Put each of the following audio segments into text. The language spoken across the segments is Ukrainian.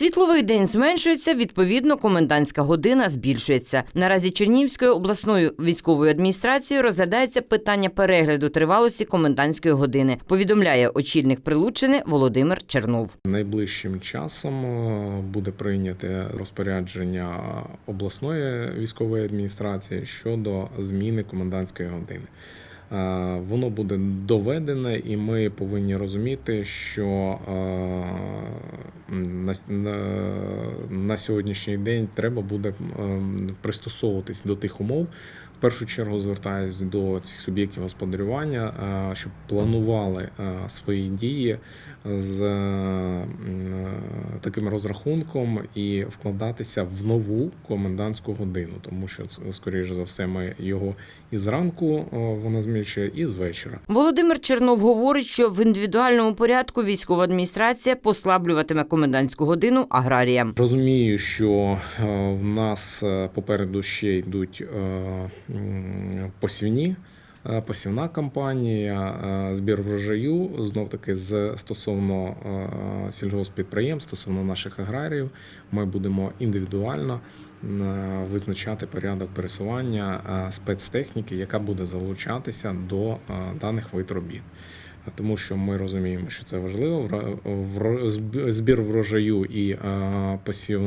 Світловий день зменшується, відповідно, комендантська година збільшується. Наразі Чернігівською обласною військовою адміністрацією розглядається питання перегляду тривалості комендантської години. Повідомляє очільник Прилуччини Володимир Чернов. Найближчим часом е, буде прийняте розпорядження обласної військової адміністрації щодо зміни комендантської години. Е, Воно буде доведене, і ми повинні розуміти, що е, на, на, сьогоднішній день треба буде пристосовуватись до тих умов. В першу чергу звертаюсь до цих суб'єктів господарювання, е, щоб планували е, свої дії з е, таким розрахунком і вкладатися в нову комендантську годину, тому що скоріше за все ми його і зранку вона змінює, і з вечора. Володимир Чернов говорить, що в індивідуальному порядку військова адміністрація послаблюватиме комендантську годину аграріям. Розумію, що в нас попереду ще йдуть посівні. е, Посівна кампанія, е, збір врожаю знов таки з стосовно е, сільгоспідприємств, стосовно наших аграріїв, ми будемо індивідуально визначати порядок пересування спецтехніки, яка буде залучатися до даних вид робіт. Тому що ми розуміємо, що це важливо. Збір врожаю і посів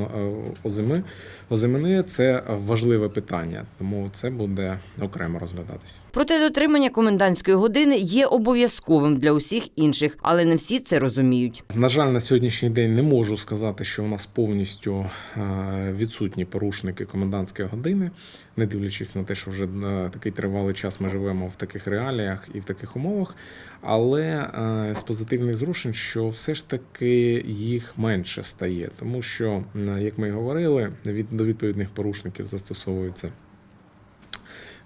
озими озимини це важливе питання, тому це буде окремо розглядатися. Проте дотримання комендантської години є обов'язковим для усіх інших, але не всі це розуміють. На жаль, на сьогоднішній день не можу сказати, що у нас повністю відсутні порушники комендантської години, не дивлячись на те, що вже такий тривалий час ми живемо в таких реаліях і в таких умовах. Але е, з позитивних зрушень, що все ж таки їх менше стає, тому що, як ми і говорили, від до відповідних порушників застосовуються.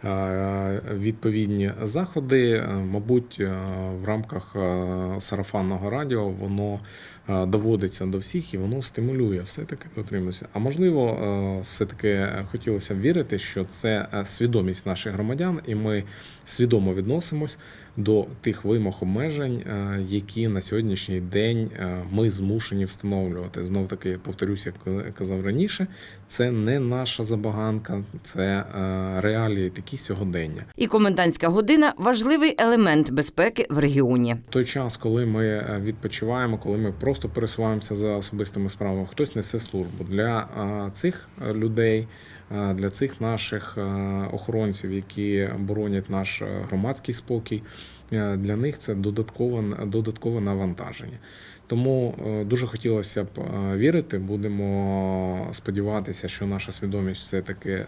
е, Відповідні заходи, Е, мабуть, е, в рамках е, сарафанного радіо воно е, доводиться до всіх і воно стимулює все-таки дотримуватися. А можливо, е, все-таки хотілося б вірити, що це е, свідомість наших громадян, і ми свідомо відносимось до тих вимог обмежень, е, які на сьогоднішній день е, ми змушені встановлювати. Знов таки повторюся, як казав раніше, це не наша забаганка, це е, реалії такі сьогодення. І комендантська година важливий елемент безпеки в регіоні. той час, коли ми відпочиваємо, коли ми просто пересуваємося за особистими справами, хтось несе службу для цих людей, для цих наших е, охоронців, які боронять наш е, громадський спокій. е, Для них це додаткове додаткове навантаження. Тому е, дуже хотілося б е, вірити. Будемо сподіватися, що наша свідомість все таки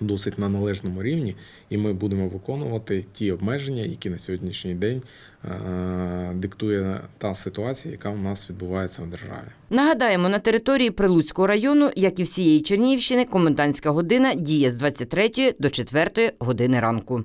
досить на належному рівні, і ми будемо виконувати ті обмеження, які на сьогоднішній день е, диктує та ситуація, яка у нас відбувається в державі. Нагадаємо, на території Прилуцького району, як і всієї Чернігівщини, комендантська година діє з 23 до 4 години ранку.